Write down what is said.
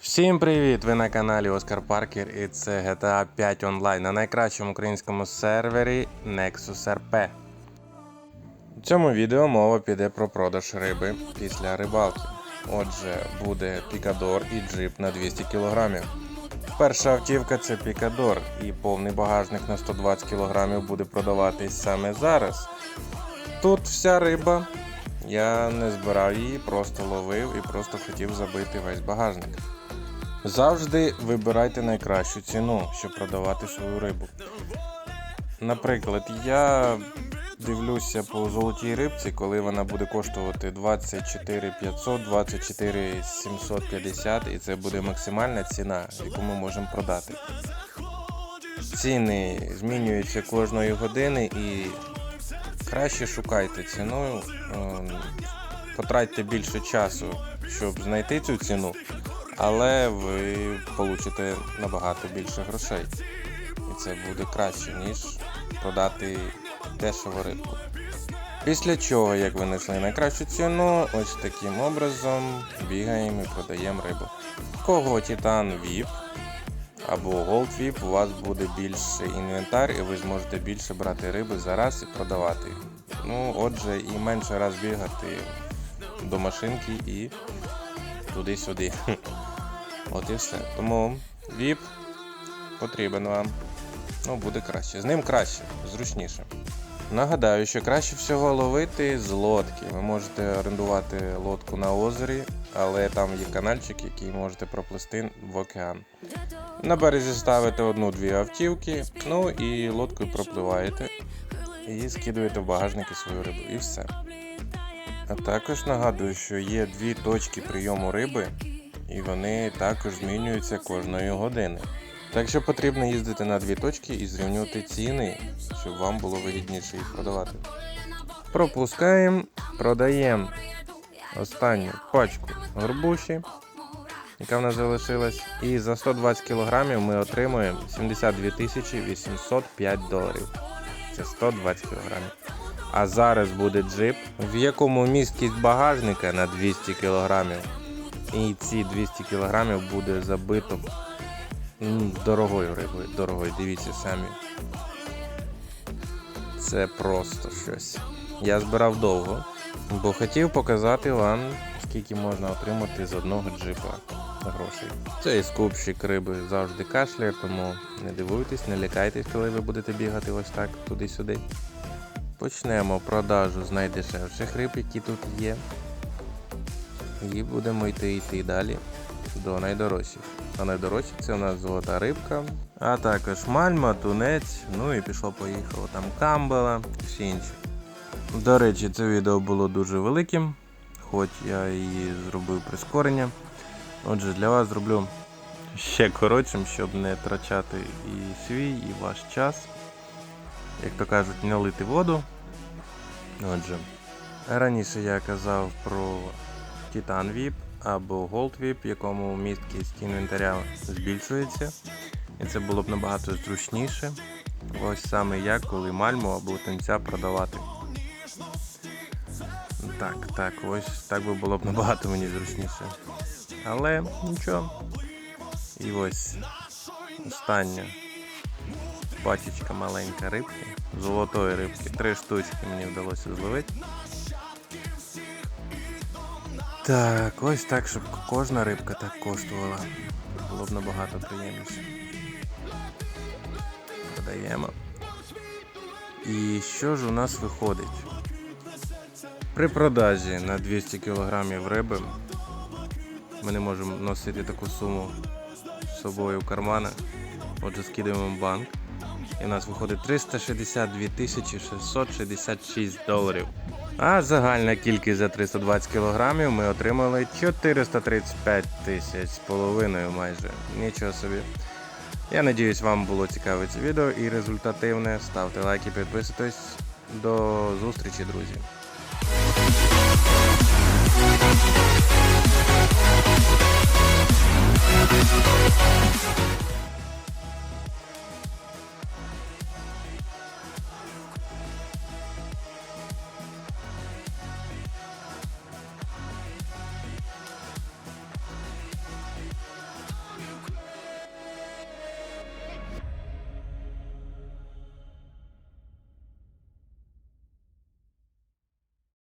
Всім привіт! Ви на каналі Оскар Паркер і це GTA 5 онлайн на найкращому українському сервері Nexus RP. У цьому відео мова піде про продаж риби після рибалки. Отже, буде пікадор і джип на 200 кг. Перша автівка це пікадор, і повний багажник на 120 кг буде продаватись саме зараз. Тут вся риба. Я не збирав її, просто ловив і просто хотів забити весь багажник. Завжди вибирайте найкращу ціну, щоб продавати свою рибу. Наприклад, я дивлюся по золотій рибці, коли вона буде коштувати 24 500, 24 750 і це буде максимальна ціна, яку ми можемо продати. Ціни змінюються кожної години і краще шукайте ціну, ем, потратьте більше часу, щоб знайти цю ціну, але ви получите набагато більше грошей. І це буде краще, ніж продати дешеву рибку. Після чого, як ви знайшли найкращу ціну, ось таким образом бігаємо і продаємо рибу. Кого Titan VIP або Gold VIP, у вас буде більше інвентар і ви зможете більше брати риби за раз і продавати. Ну, отже, і менше раз бігати до машинки і туди-сюди. От і все. Тому VIP потрібен вам. Ну, буде краще. З ним краще, зручніше. Нагадаю, що краще всього ловити з лодки. Ви можете орендувати лодку на озері, але там є канальчик, який можете проплисти в океан. На березі ставите одну-дві автівки, ну і лодкою пропливаєте і скидуєте в багажники свою рибу. І все. А також нагадую, що є дві точки прийому риби, і вони також змінюються кожної години. Так що потрібно їздити на дві точки і зрівнювати ціни, щоб вам було вигідніше їх продавати. Пропускаємо, продаємо останню пачку горбуші, яка в нас залишилась. І за 120 кг ми отримуємо 72 тисячі 805 доларів. Це 120 кг. А зараз буде джип, в якому місткість багажника на 200 кг. І ці 200 кг буде забито дорогою рибою. Дорогою, дивіться самі. Це просто щось. Я збирав довго, бо хотів показати вам, скільки можна отримати з одного джипа грошей. Цей скупщик риби завжди кашляє, тому не дивуйтесь, не лякайтесь, коли ви будете бігати ось так туди-сюди. Почнемо продажу з найдешевших риб, які тут є. І будемо йти йти далі до найдорожчих. А найдорожчі це у нас золота рибка, а також мальма, тунець, ну і пішло-поїхало там камбела всі інші. До речі, це відео було дуже великим, хоч я і зробив прискорення. Отже, для вас зроблю ще коротшим, щоб не втрачати і свій, і ваш час. Як то кажуть, не лити воду. Отже, раніше я казав про Titan VIP або Gold VIP, в якому місткість інвентаря збільшується. І це було б набагато зручніше. Ось саме як, коли мальму або тунця продавати. Так, так, ось так би було б набагато мені зручніше. Але нічого. І ось остання пачечка маленька рибки, золотої рибки. Три штучки мені вдалося зловити. Так, ось так, щоб кожна рибка так коштувала. Було б набагато приємніше. Продаємо. І що ж у нас виходить? При продажі на 200 кг риби ми не можемо носити таку суму з собою в кармани. Отже, скидаємо в банк. І в нас виходить 362 тисячі 666 доларів. А загальна кількість за 320 кг ми отримали 435 тисяч з половиною майже. Нічого собі. Я надіюсь, вам було цікаве це відео і результативне. Ставте лайки, підписуйтесь. До зустрічі, друзі.